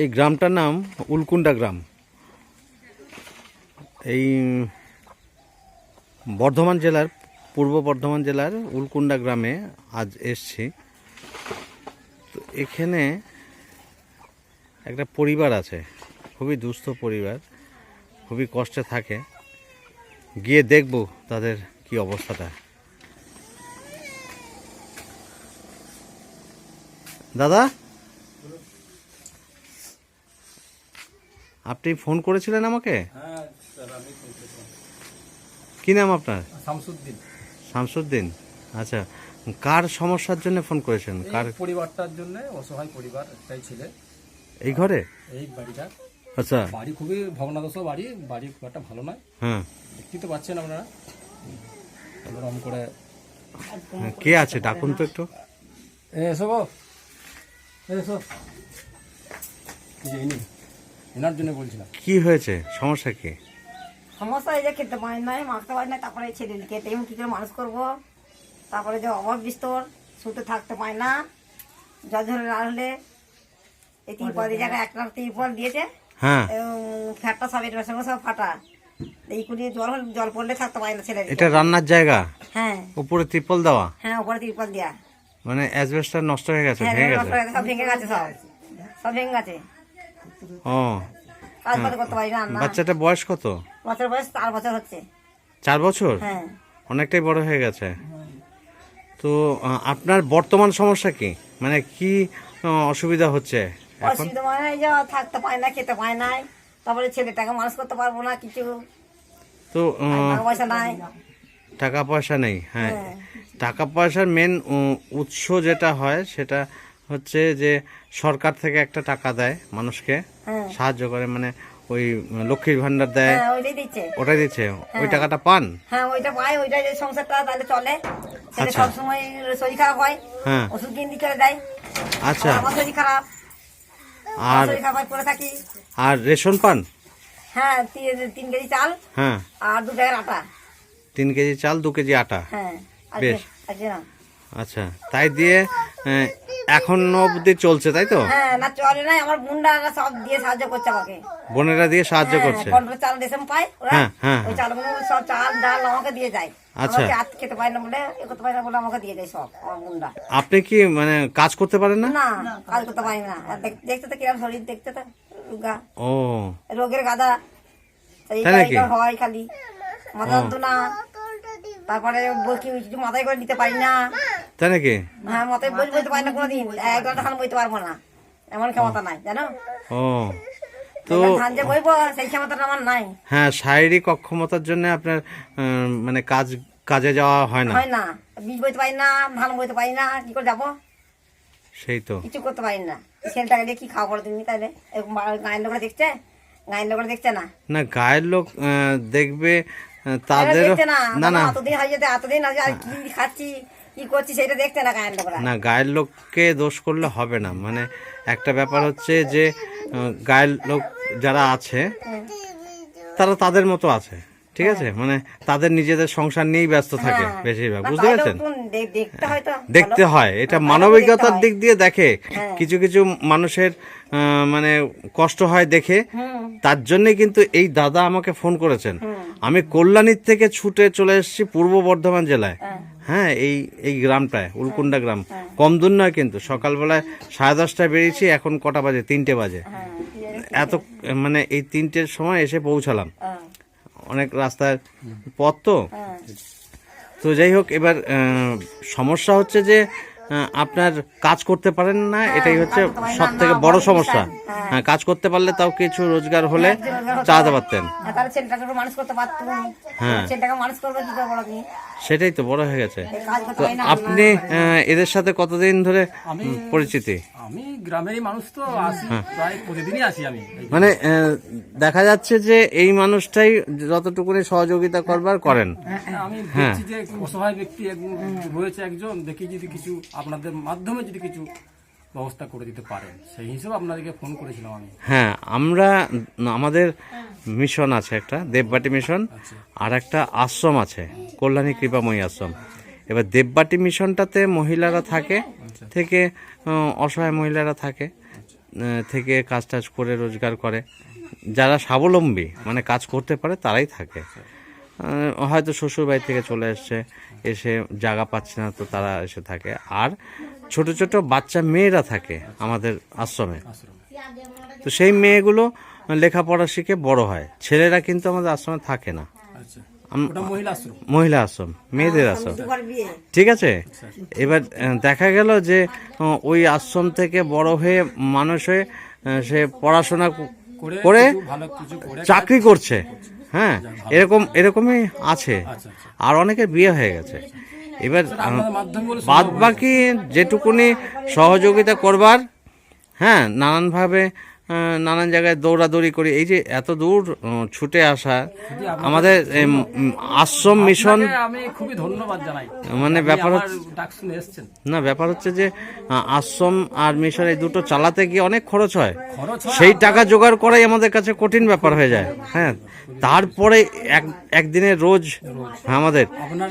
এই গ্রামটার নাম উলকুন্ডা গ্রাম। এই বর্ধমান জেলার, পূর্ব বর্ধমান জেলার উলকুন্ডা গ্রামে আজ এসছি। তো এখানে একটা পরিবার আছে, খুবই দুস্থ পরিবার, খুবই কষ্টে থাকে। গিয়ে দেখব তাদের কি অবস্থাটা। দাদা? আপনি ফোন করেছিলেন আমাকে? হ্যাঁ। কি নাম আপনার? শামসুদ্দিন। শামসুদ্দিন। আচ্ছা কার সমস্যার জন্য ফোন করেছেন? কার পরিবারটার জন্য অসহায় পরিবার একটাই ছেলে। এই ঘরে? এই বাড়িটা। আচ্ছা। বাড়ি খুবই ভগ্নাদশ বাড়ি বাড়ি খুব একটা ভালো নয়। হ্যাঁ। দেখতে তো পাচ্ছেন আপনারা। এরকম করে হ্যাঁ, কে আছে? ডাকুন তো একটু। এসো এসো। এই এনার জন্য বলছিলাম। কি হয়েছে? সমস্যা কি? সমস্যা এই যে খেতে পারি নাই মাখতে পারি না তারপরে ছেলে খেতে আমি কি করে মানুষ করব? তারপরে যে অভাব বিস্তর শুতে থাকতে পারি না জল ঝরে না হলে। এই তিরপল এই জায়গায় একটা তিরপল দিয়েছে। হ্যাঁ। ফ্যাটটা সব এটার সঙ্গে সব ফাটা। এই করে জল জল পড়লে থাকতে পারি না ছেলে এটা রান্নার জায়গা? হ্যাঁ। উপরে ত্রিপল দেওয়া? হ্যাঁ উপরে তিরপল দেওয়া মানে অ্যাসবেস্টার নষ্ট হয়ে গেছে হ্যাঁ ভেঙে গেছে, সব ভেঙে গেছে সব। সব ভেঙে গেছে। ও কাজ করতে পারি না না বাচ্চাটা বয়স কত? বয়স চার বছর হচ্ছে। চার বছর? হ্যাঁ। অনেকটাই বড় হয়ে গেছে। তো আপনার বর্তমান সমস্যা কি? মানে কি অসুবিধা হচ্ছে অসুবিধা মানে এই যে থাকতে পায় না খেতে পায় নাই তারপরে ছেলেটাকে মানুষ করতে পারব না কিছু। তো টাকা পয়সা নাই। টাকা পয়সা নেই হ্যাঁ। হ্যাঁ। টাকা পয়সার মেন উৎস যেটা হয় সেটা হচ্ছে যে সরকার থেকে একটা টাকা দেয় মানুষকে হ্যাঁ। সাহায্য করে মানে ওই লক্ষ্মীর ভান্ডার দেয় হ্যাঁ ওটাই দিচ্ছে। ওই টাকাটা পান? হ্যাঁ ওইটা পায় ওইটা সংসারটা তাহলে চলে। আচ্ছা। সবসময় শরীর খারাপ হয় হ্যাঁ। ওষুধ কিনে চলে দেয়। আচ্ছা। আমার শরীর খারাপ। আর শরীর খারাপ হয় থাকি। আর রেশন পান? হ্যাঁ তিন- কেজি চাল। হ্যাঁ। আর দু টাকার আটা। তিন কেজি চাল দু কেজি আটা। হ্যাঁ বেশ। না আচ্ছা তাই দিয়ে এখনও অবধি চলছে তাই তো? হ্যাঁ না চলে নাই আমার বুন্ডা সব দিয়ে সাহায্য করছে আমাকে। বোনেরা দিয়ে সাহায্য করছে? কন্ট্রোল চাল রেশন পায় ওরা হ্যাঁ, হ্যাঁ, ওই চালগুলো সব চাল ডাল আমাকে দিয়ে যায়। আচ্ছা। আমাকে হাত খেতে পায় না বলে এ করতে পারে না বলে আমাকে দিয়ে দেয় সব আমার বুন্ডা আপনি কি মানে কাজ করতে পারেন না? না কাজ করতে পারি না। আর দেখ- দেখতে তো কিরম শরীর দেখতে তো রোগা ও। রোগের গাদা। এই তাই নাকি? গাড়িটা হয় খালি। মাথা যন্ত্রণা। তারপরে বসি কিছু মাথায় করে নিতে পারি না তাই নাকি? হ্যাঁ মাথায় বই বইতে পারি না কোনোদিন। এক ঘণ্টা খান বইতে পারব না। এমন ক্ষমতা নাই জানো? ও তো ধান যে বইবো সেই ক্ষমতাটা আমার নাই। হ্যাঁ শারীরিক অক্ষমতার জন্য আপনার মানে কাজ কাজে যাওয়া হয় না? হয় না। বীজ বইতে পারি না ধান বইতে পারি না কি করে যাব? সেই তো। কিছু করতে পারি না। ছেলেটাকে দিয়ে কি খাওয়া পড়ে তুমি তাহলে? গায়ের লোকরা দেখছে? গায়ের লোকরা দেখছে না? না গায়ের লোক দেখবে দেখছে না। না এতদিন হয়ে যেতে এতদিন আজ আর কি খাচ্ছি? কি করছি সেটা দেখছে না গায়ের লোকরা? না গায়ের লোককে দোষ করলে হবে না। মানে একটা ব্যাপার হচ্ছে যে গায়ের লোক যারা আছে তারা তাদের মতো আছে ঠিক আছে? মানে তাদের নিজেদের সংসার নিয়েই ব্যস্ত থাকে হ্যাঁ। বেশিরভাগ বুঝতে পারছেন? দেখতে হয়। হয়। এটা হ্যাঁ, মানবিকতার দিক দিয়ে দেখে। হ্যাঁ। কিছু কিছু মানুষের মানে কষ্ট হয় দেখে। তার জন্যই কিন্তু এই দাদা আমাকে ফোন করেছেন। আমি কল্যাণীর থেকে ছুটে চলে এসেছি পূর্ব বর্ধমান জেলায়। হ্যাঁ। হ্যাঁ এই এই গ্রামটায় উলকুন্ডা গ্রাম কম দূর নয় কিন্তু সকালবেলায় সাড়ে দশটায় বেরিয়েছি এখন কটা বাজে তিনটে বাজে হ্যাঁ। এত মানে এই তিনটের সময় এসে পৌঁছালাম হ্যাঁ, অনেক রাস্তার পথ তো হ্যাঁ। তো যাই হোক এবার সমস্যা হচ্ছে যে আপনার কাজ করতে পারেন না এটাই হচ্ছে সব থেকে বড় সমস্যা। হ্যাঁ কাজ করতে পারলে তাও কিছু রোজগার হলে চালাতে পারতেন হ্যাঁ, হ্যাঁ। সেটাই তো বড় হয়ে গেছে। তো আপনি এদের সাথে কতদিন ধরে পরিচিতি? আমি গ্রামেরই মানুষ তো আসি প্রায় প্রতিদিনই আসি আমি। মানে দেখা যাচ্ছে যে এই মানুষটাই যতটুকুনি সহযোগিতা করবার করেন। আমি হ্যাঁ। দেখছি যে অসহায় ব্যক্তি রয়েছে একজন দেখি যদি কিছু আপনাদের মাধ্যমে যদি কিছু ব্যবস্থা করে দিতে পারেন সেই হিসেবে আপনাদেরকে ফোন করেছিলাম আমি। হ্যাঁ আমরা আমাদের মিশন আছে একটা দেববাটি মিশন আচ্ছা। আর একটা আশ্রম আছে কল্যাণী কৃপাময়ী আশ্রম। এবার দেববাটি মিশনটাতে মহিলারা থাকে থেকে অসহায় মহিলারা থাকে থেকে কাজ টাজ করে রোজগার করে। যারা স্বাবলম্বী মানে কাজ করতে পারে তারাই থাকে। হয়তো শ্বশুর বাড়ি থেকে চলে এসছে এসে জায়গা পাচ্ছে না তো তারা এসে থাকে। আর ছোট ছোট বাচ্চা মেয়েরা থাকে আমাদের আশ্রমে। তো সেই মেয়েগুলো লেখাপড়া শিখে বড় হয়। ছেলেরা কিন্তু আমাদের আশ্রমে থাকে না। আচ্ছা। মহিলা আশ্রম? মেয়েদের আশ্রম। ঠিক আছে? এবার দেখা গেল যে ওই আশ্রম থেকে বড় হয়ে মানুষ হয়ে সে পড়াশোনা ক- করে করে কিছু ভালো কিছু করে চাকরি করছে। হ্যাঁ এরকম এরকমই আছে। আচ্ছা আচ্ছা। আর অনেকের বিয়ে হয়ে গেছে। এবার বলে বাদ বাকি যেটুকুনি সহযোগিতা করবার হ্যাঁ নানানভাবে নানান জায়গায় দৌড়াদৌড়ি করি। এই যে এত দূর ছুটে আসা আমাদের আশ্রম মিশন আমি খুবই ধন্যবাদ জানাই। মানে ব্যাপার হচ্ছে- না ব্যাপার হচ্ছে যে আশ্রম আর মিশন এই দুটো চালাতে গিয়ে অনেক খরচ হয়। সেই টাকা জোগাড় করাই আমাদের কাছে কঠিন ব্যাপার হয়ে যায়। হ্যাঁ তারপরে এক একদিনের রোজ আমাদের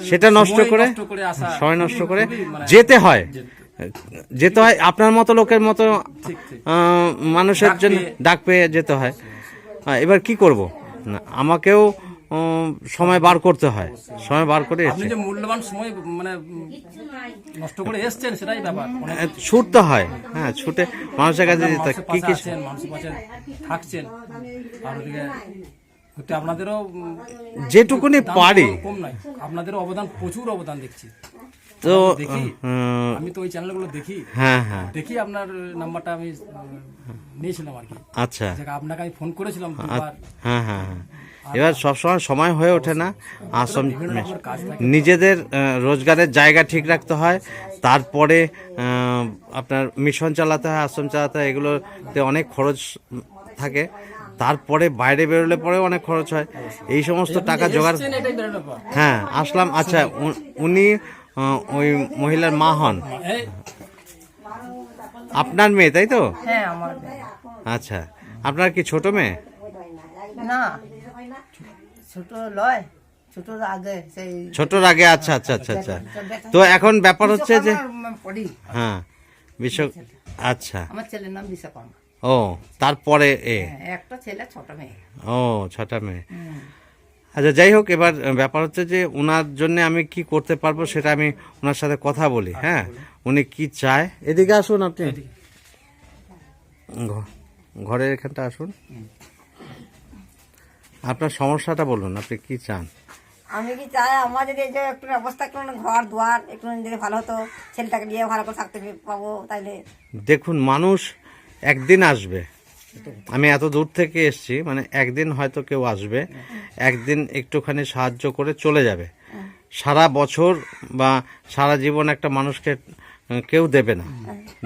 সেটা নষ্ট করে সময় নষ্ট করে মানে- যেতে হয়। যেতে হয় আপনার মতো লোকের মতো মানুষের জন্য ডাক পেয়ে যেতে হয়। এবার কি করব? আমাকেও সময় বার করতে হয়। সময় বার করে আপনি যে মূল্যবান সময় মানে নষ্ট করে এসেছেন সেটাই ব্যাপার। ছুটতে হয়। হ্যাঁ ছুটে মানুষের কাছে যেতে হয়। কি কি মানুষের থাকছেন। আর ওদিকে আপনাদেরও যেটুকুনি পারি। কম নয় আপনাদেরও অবদান প্রচুর অবদান দেখছি। তো দেখি আমি তো ওই চ্যানেলগুলো দেখি। হ্যাঁ হ্যাঁ। দেখি আপনার নাম্বারটা আমি নিয়েছিলাম আর কি। আচ্ছা। আপনাকে আমি ফোন করেছিলাম হ্যাঁ হ্যাঁ হ্যাঁ। এবার সবসময় সময় হয়ে ওঠে না। আশ্রম নিজেদের রোজগারের জায়গা ঠিক রাখতে হয়। তারপরে আপনার মিশন চালাতে হয় আশ্রম চালাতে হয় এগুলোতে অনেক খরচ থাকে। তারপরে বাইরে বেরোলে পরেও অনেক খরচ হয়। এই সমস্ত টাকা জোগাড় হ্যাঁ আসলাম। আচ্ছা উ- উনি ওই মহিলার মা হন? আপনার মেয়ে তাই তো? হ্যাঁ। আচ্ছা। আপনার কি ছোট মেয়ে? না। ছোট লয় আগে ছোটর আগে আচ্ছা আচ্ছা আচ্ছা আচ্ছা। তো এখন ব্যাপার হচ্ছে যে হ্যাঁ বিশ্ব আচ্ছা। আমার ছেলের নাম বিশ্বকর্মা। ও তারপরে এ? হ্যাঁ, একটা ছেলে ছোট মেয়ে। ও ছটা মেয়ে। আচ্ছা যাই হোক এবার ব্যাপার হচ্ছে যে ওনার জন্য আমি কি করতে পারব সেটা আমি ওনার সাথে কথা বলি হ্যাঁ? উনি কি চায়? এদিকে আসুন আপনি। ঘরের এখানটা আসুন। আপনার সমস্যাটা বলুন আপনি কি চান? আমি কি চাই আমার যদি এই যে একটু অবস্থা একটু ঘর দুয়ার একটু যদি ভালো হতো ছেলেটাকে নিয়ে ভালো করে থাকতে পাবো তাইলে। দেখুন মানুষ একদিন আসবে আমি এত দূর থেকে এসেছি মানে একদিন হয়তো কেউ আসবে, একদিন একটুখানি সাহায্য করে চলে যাবে। সারা বছর বা সারা জীবন একটা মানুষকে কেউ দেবে না।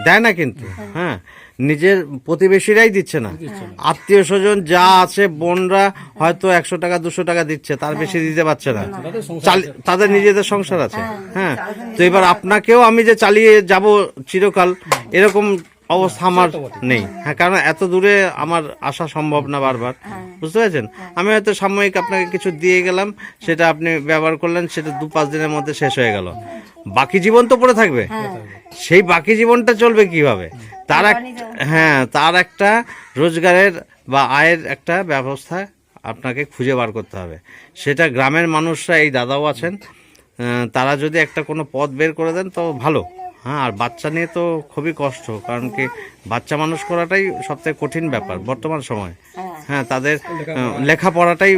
দেয় না কিন্তু হ্যাঁ। নিজের প্রতিবেশীরাই দিচ্ছে না। আত্মীয় স্বজন যা আছে, বোনরা হয়তো একশো টাকা, দুশো টাকা দিচ্ছে, তার বেশি দিতে পারছে না। তাদের নিজেদের সংসার আছে হ্যাঁ। তো এবার আপনাকেও আমি যে চালিয়ে যাব চিরকাল, এরকম অবস্থা আমার নেই। হ্যাঁ কারণ এত দূরে আমার আসা সম্ভব না বারবার। বুঝতে পেরেছেন? আমি হয়তো সাময়িক আপনাকে কিছু দিয়ে গেলাম সেটা আপনি ব্যবহার করলেন সেটা দু পাঁচ দিনের মধ্যে শেষ হয়ে গেল। বাকি জীবন তো পড়ে থাকবে। সেই বাকি জীবনটা চলবে কীভাবে? তার এক হ্যাঁ তার একটা রোজগারের বা আয়ের একটা ব্যবস্থা আপনাকে খুঁজে বার করতে হবে। সেটা গ্রামের মানুষরা এই দাদাও আছেন তারা যদি একটা কোনো পথ বের করে দেন তো ভালো। হ্যাঁ আর বাচ্চা নিয়ে তো খুবই কষ্ট, কারণ কি বাচ্চা মানুষ করাটাই সবথেকে কঠিন ব্যাপার বর্তমান সময়। হ্যাঁ তাদের লেখাপড়াটাই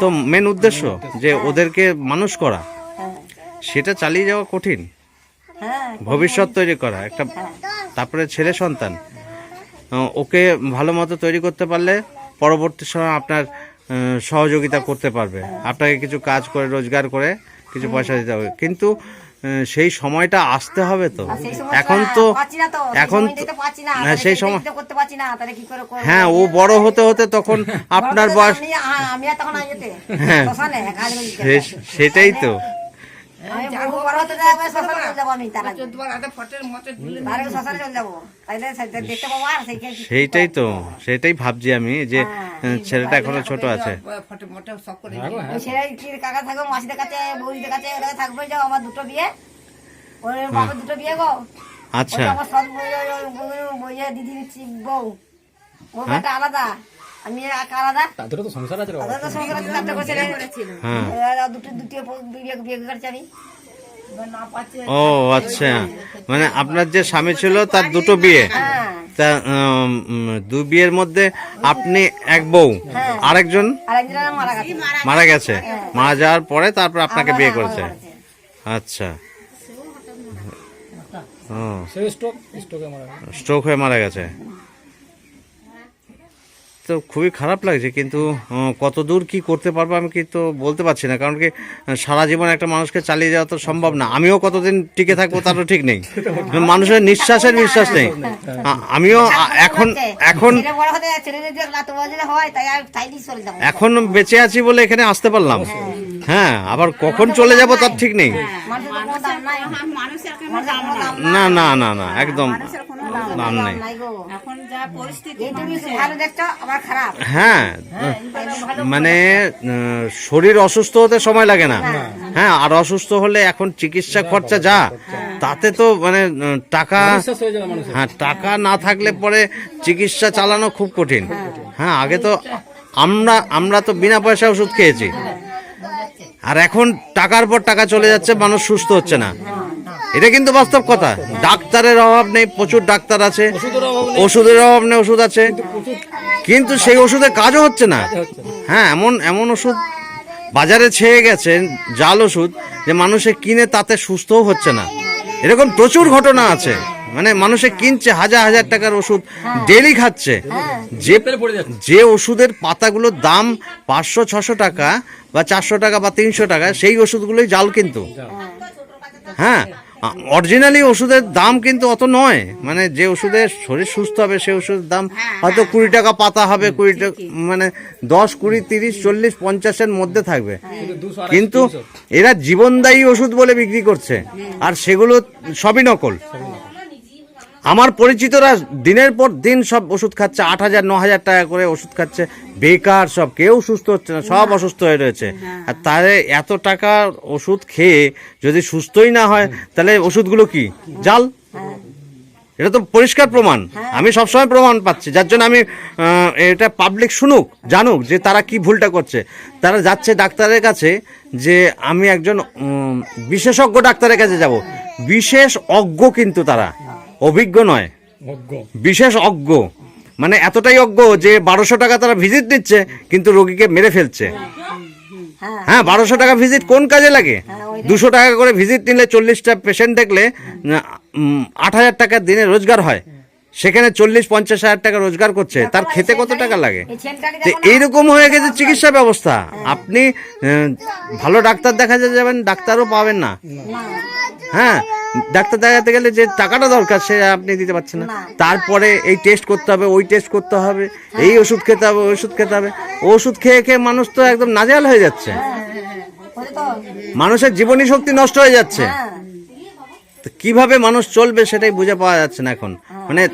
তো মেন উদ্দেশ্য যে ওদেরকে মানুষ করা। সেটা চালিয়ে যাওয়া কঠিন। ভবিষ্যৎ তৈরি করা, একটা তারপরে ছেলে সন্তান। ওকে ভালো মতো তৈরি করতে পারলে পরবর্তী সময় আপনার সহযোগিতা করতে পারবে। আপনাকে কিছু কাজ করে, রোজগার করে কিছু পয়সা দিতে হবে। কিন্তু সেই সময়টা আসতে হবে তো। এখন তো এখন হ্যাঁ, সেই সময়- হ্যাঁ ও বড় হতে হতে তখন আপনার বয়স হ্যাঁ, সেটাই তো। সেইটাই তো সেটাই ভাবছি আমি যে আহ, ছেলেটা এখনও ছোট আছে। ফটে মটে সব করে ওই ছেলে কি কাকা থাকব মাসিদের কাছে বৌদিদের কাছে ওদের যাও আমার দুটো বিয়ে। ওর বাবার দুটো বিয়ে গো। আচ্ছা। আমার বউ। ও হ্যাঁ? বেটা আলাদা। আমি এক আলাদা তাদের তো সংসার আছে তাদের তো সংসার আছে, চারটে করে ছেলে। হ্যাঁ। দুটো দুটো বিয়ে বিয়ে করেছি আমি। ও আচ্ছা। মানে আপনার যে স্বামী ছিল তার দুটো বিয়ে। হ্যাঁ। তা দু বিয়ের মধ্যে আপনি এক বউ আরেকজন? আরেকজন মারা গেছে। মারা যাওয়ার পরে তারপর আপনাকে বিয়ে করেছে। আচ্ছা। ও। সে স্ট্রোক স্ট্রোকে মারা গেছে। স্ট্রোক হয়ে মারা গেছে। তো খুবই খারাপ লাগছে কিন্তু কত দূর কী করতে পারব আমি কিন্তু তো বলতে পারছি না। কারণ কি সারা জীবন একটা মানুষকে চালিয়ে যাওয়া তো সম্ভব না। আমিও কতদিন টিকে থাকব তারও ঠিক নেই। মানুষের নিঃশ্বাসের বিশ্বাস নেই। আমিও এখন এখন হয় এখন বেঁচে আছি বলে এখানে আসতে পারলাম। হ্যাঁ আবার কখন চলে যাব তার ঠিক নেই। না না না না, একদম দাম নেই। হ্যাঁ মানে শরীর অসুস্থ হতে সময় লাগে না। হ্যাঁ আর অসুস্থ হলে এখন চিকিৎসা খরচা যা, তাতে তো মানে টাকা হ্যাঁ টাকা না থাকলে পরে চিকিৎসা চালানো খুব কঠিন। হ্যাঁ আগে তো আমরা আমরা তো বিনা পয়সা ওষুধ খেয়েছি। আর এখন টাকার পর টাকা চলে যাচ্ছে মানুষ সুস্থ হচ্ছে না। এটা কিন্তু বাস্তব কথা। ডাক্তারের অভাব নেই প্রচুর ডাক্তার আছে ওষুধের অভাব নেই। ওষুধ আছে। কিন্তু সেই ওষুধে কাজও হচ্ছে না। হ্যাঁ এমন এমন ওষুধ বাজারে ছেয়ে গেছে জাল ওষুধ যে মানুষে কিনে তাতে সুস্থও হচ্ছে না। এরকম প্রচুর ঘটনা আছে। মানে মানুষে কিনছে হাজার হাজার টাকার ওষুধ ডেলি খাচ্ছে। যে পেরে পড়ে যাচ্ছে। যে ওষুধের পাতাগুলোর দাম পাঁচশো ছশো টাকা বা চারশো টাকা বা তিনশো টাকা সেই ওষুধগুলোই জাল কিন্তু। হ্যাঁ। অরিজিনালি ওষুধের দাম কিন্তু অত নয়। মানে যে ওষুধের শরীর সুস্থ হবে সেই ওষুধের দাম হয়তো কুড়ি টাকা পাতা হবে কুড়ি টাকা মানে দশ কুড়ি তিরিশ চল্লিশ পঞ্চাশের মধ্যে থাকবে। কিন্তু। এরা জীবনদায়ী ওষুধ বলে বিক্রি করছে। আর সেগুলো সবই নকল। আমার পরিচিতরা দিনের পর দিন সব ওষুধ খাচ্ছে আট হাজার ন হাজার টাকা করে ওষুধ খাচ্ছে। বেকার সব কেউ সুস্থ হচ্ছে না সব অসুস্থ হয়ে রয়েছে। আর তাহলে এত টাকা ওষুধ খেয়ে যদি সুস্থই না হয় তাহলে ওষুধগুলো কি? জাল? এটা তো পরিষ্কার প্রমাণ। আমি সবসময় প্রমাণ পাচ্ছি যার জন্য আমি এটা পাবলিক শুনুক জানুক যে তারা কি ভুলটা করছে। তারা যাচ্ছে ডাক্তারের কাছে যে আমি একজন বিশেষজ্ঞ ডাক্তারের কাছে যাব। বিশেষ অজ্ঞ কিন্তু তারা। অভিজ্ঞ নয়। বিশেষ অজ্ঞ। মানে এতটাই অজ্ঞ যে বারোশো টাকা তারা ভিজিট নিচ্ছে কিন্তু রোগীকে মেরে ফেলছে। হ্যাঁ। হ্যাঁ বারোশো টাকা ভিজিট কোন কাজে লাগে? দুশো টাকা করে ভিজিট নিলে চল্লিশটা পেশেন্ট দেখলে আট হাজার টাকা দিনে রোজগার হয়। সেখানে চল্লিশ পঞ্চাশ হাজার টাকা রোজগার করছে। তার খেতে কত টাকা লাগে? তো দেখো এইরকম হয়ে গেছে চিকিৎসা ব্যবস্থা। আপনি ভালো ডাক্তার দেখাতে যাবেন ডাক্তারও পাবেন না। হ্যাঁ। ডাক্তার দেখাতে গেলে যে টাকাটা দরকার সে আপনি দিতে পারছেন না। তারপরে এই টেস্ট করতে হবে ওই টেস্ট করতে হবে এই ওষুধ খেতে হবে ওষুধ খেতে হবে। ওষুধ খেয়ে খেয়ে মানুষ তো একদম নাজেহাল হয়ে যাচ্ছে। মানুষের জীবনী শক্তি নষ্ট হয়ে যাচ্ছে। হ্যাঁ। কীভাবে মানুষ চলবে সেটাই বুঝে পাওয়া যাচ্ছে না এখন। মানে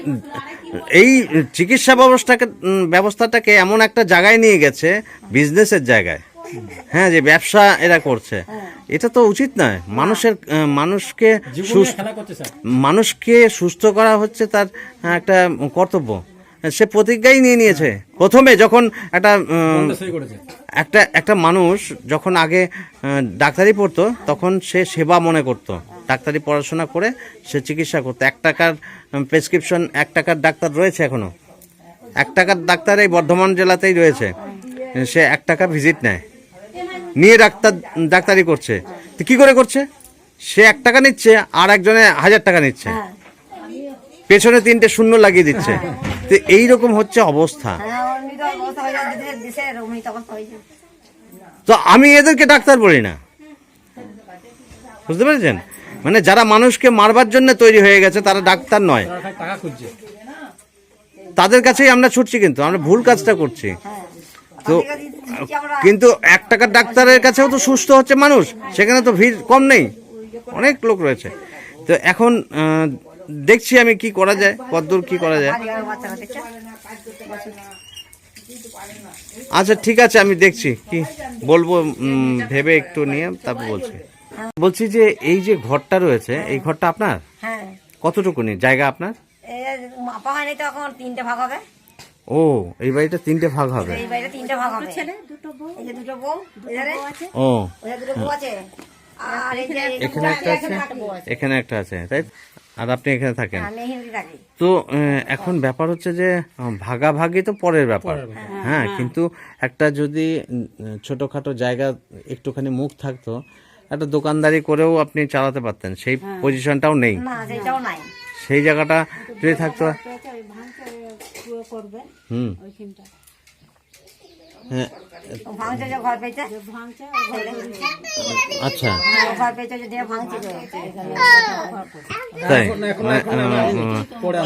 এই চিকিৎসা ব্যবস্থাকে ব্যবস্থাটাকে এমন একটা জায়গায় নিয়ে গেছে বিজনেসের জায়গায়। হ্যাঁ যে ব্যবসা এরা করছে। এটা তো উচিত নয়। মানুষের মানুষকে মানুষকে সুস্থ করা হচ্ছে তার একটা কর্তব্য। সে প্রতিজ্ঞাই নিয়ে নিয়েছে। প্রথমে যখন একটা একটা একটা মানুষ যখন আগে ডাক্তারি পড়তো তখন সে সেবা মনে করতো। ডাক্তারি পড়াশোনা করে সে চিকিৎসা করতো। এক টাকার প্রেসক্রিপশন এক টাকার ডাক্তার রয়েছে এখনও। এক টাকার ডাক্তার এই বর্ধমান জেলাতেই রয়েছে। সে এক টাকা ভিজিট নেয়। নিয়ে ডাক্তার ডাক্তারি করছে। তো কি করে করছে? সে এক টাকা নিচ্ছে আর একজনে হাজার টাকা নিচ্ছে। হ্যাঁ। পেছনে তিনটে শূন্য লাগিয়ে দিচ্ছে। তো এইরকম হচ্ছে অবস্থা। হ্যাঁ তো হয়ে হয়ে আমি এদেরকে ডাক্তার বলি না। বুঝতে পেরেছেন? মানে যারা মানুষকে মারবার জন্য তৈরি হয়ে গেছে তারা ডাক্তার নয়। তাদের কাছেই আমরা ছুটছি কিন্তু আমরা ভুল কাজটা করছি। হ্যাঁ। তো কিন্তু এক টাকার ডাক্তারের কাছেও তো সুস্থ হচ্ছে মানুষ সেখানে তো ভিড় কম নেই। অনেক লোক রয়েছে। তো এখন দেখছি আমি কি করা যায় কতদূর কি করা যায়। আচ্ছা ঠিক আছে আমি দেখছি। কি বলব ভেবে একটু নিয়ে তারপর বলছি। বলছি যে এই যে ঘরটা রয়েছে এই ঘরটা আপনার? হ্যাঁ। কতটুকুনি? জায়গা আপনার? মাপা হয়নি তো তিনটে ভাগ হবে। ও এই বাড়িটা তিনটে ভাগ হবে। এই বাড়িতে তিনটে ভাগ হবে। ছেলে দুটো বউ। এই যে দুটো বউ এধারে আছে। ও। ওই দুটো বউ আছে। আর এই যে এখানে একটা আছে? এখানে একটা আছে তাই? আর আপনি এখানে থাকেন? আমি হিন্দি থাকি। তো এখন ব্যাপার হচ্ছে যে ভাগাভাগি তো পরের ব্যাপার। হ্যাঁ কিন্তু একটা যদি ছোটখাটো জায়গা একটুখানি মুখ থাকতো একটা দোকানদারি করেও আপনি চালাতে পারতেন সেই পজিশনটাও নেই। না সেটাও নাই। সেই জায়গাটা যদি থাকতো পুরো করবে হুম। ওইখানটা। হ্যাঁ। আচ্ছা। হ্যাঁ,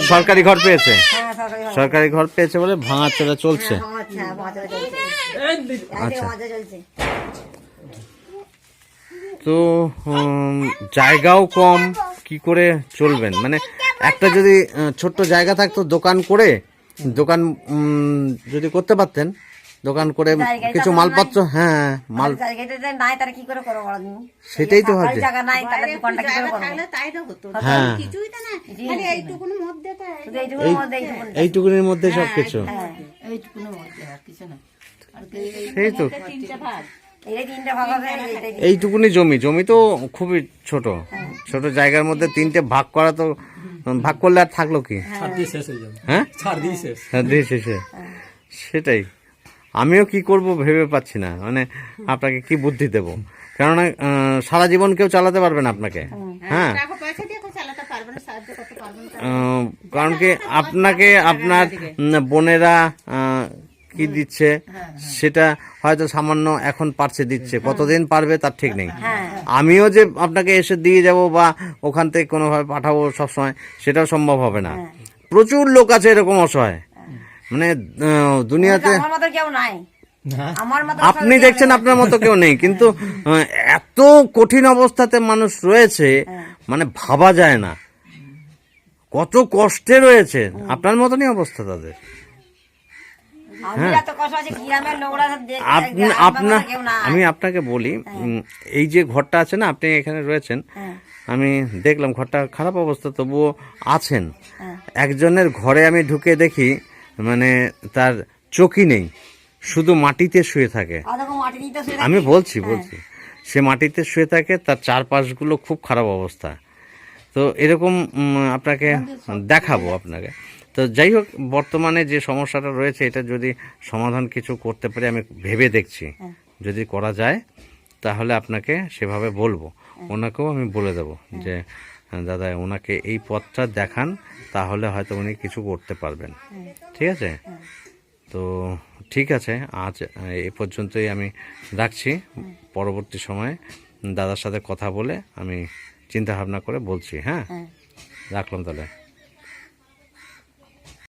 সরকারি ঘর পেয়েছে। হ্যাঁ সরকারি ঘর। পেয়েছে বলে ভাঙা চোরা চলছে। আচ্ছা। তো জায়গাও কম কি করে চলবেন? মানে একটা যদি ছোট্ট জায়গা থাকতো দোকান করে দোকান যদি করতে পারতেন দোকান করে কিছু মালপত্র হ্যাঁ মাল নাই তারা কি করে করব সেটাই তো হচ্ছে। জায়গা নাই তাহলে বাইরে একটু দোকানটা কি করে জায়গা তাই তো হতো। হ্যাঁ। কিছুই তো না খালি এইটুকুন মধ্যেটা শুধু এইটুকুর মধ্যে এইটুকুন এইটুকুনির মধ্যে সব কিছু এইটুকুনের মধ্যে আর কিছু না। সেই তো। তিনটে ভাগ। এইটুকুনি জমি জমি তো খুবই ছোট। ছোট জায়গার মধ্যে তিনটে ভাগ করা তো ভাগ করলে আর থাকল কি? হয়ে। হ্যাঁ শেষ। হ্যাঁ, সেটাই। আমিও কি করব ভেবে পাচ্ছি না। মানে আপনাকে কি বুদ্ধি দেব? কেননা সারা জীবন কেউ চালাতে পারবে না আপনাকে। হ্যাঁ। কারণ কি আপনাকে আপনার বোনেরা কি দিচ্ছে সেটা হয়তো সামান্য এখন পারছে দিচ্ছে। কতদিন পারবে তার ঠিক নেই। আমিও যে আপনাকে এসে দিয়ে যাব বা ওখান থেকে কোনোভাবে পাঠাবো সবসময় সেটাও সম্ভব হবে না। প্রচুর লোক আছে এরকম অসহায়। মানে দুনিয়াতে কেউ নাই। আপনি দেখছেন আপনার মতো কেউ নেই কিন্তু এত কঠিন অবস্থাতে মানুষ রয়েছে মানে ভাবা যায় না। কত কষ্টে রয়েছে। আপনার মতনই অবস্থা তাদের। আমি নাই। আমি আপনাকে বলি এই যে ঘরটা আছে না আপনি এখানে রয়েছেন হ্যাঁ। আমি দেখলাম ঘরটা খারাপ অবস্থা তবুও আছেন। একজনের ঘরে আমি ঢুকে দেখি মানে তার চোখই নেই শুধু মাটিতে শুয়ে থাকে। আমি বলছি বলছি সে মাটিতে শুয়ে থাকে তার চারপাশগুলো খুব খারাপ অবস্থা। তো এরকম আপনাকে দেখাবো আপনাকে। তো যাই হোক বর্তমানে যে সমস্যাটা রয়েছে এটা যদি সমাধান কিছু করতে পারি আমি ভেবে দেখছি। যদি করা যায় তাহলে আপনাকে সেভাবে বলব। ওনাকেও আমি বলে দেবো যে হ্যাঁ, দাদা ওনাকে এই পথটা দেখান তাহলে হয়তো উনি কিছু করতে পারবেন। ঠিক আছে? তো ঠিক আছে আজ এ পর্যন্তই আমি রাখছি। পরবর্তী সময়ে দাদার সাথে কথা বলে আমি চিন্তা ভাবনা করে বলছি হ্যাঁ। রাখলাম তাহলে।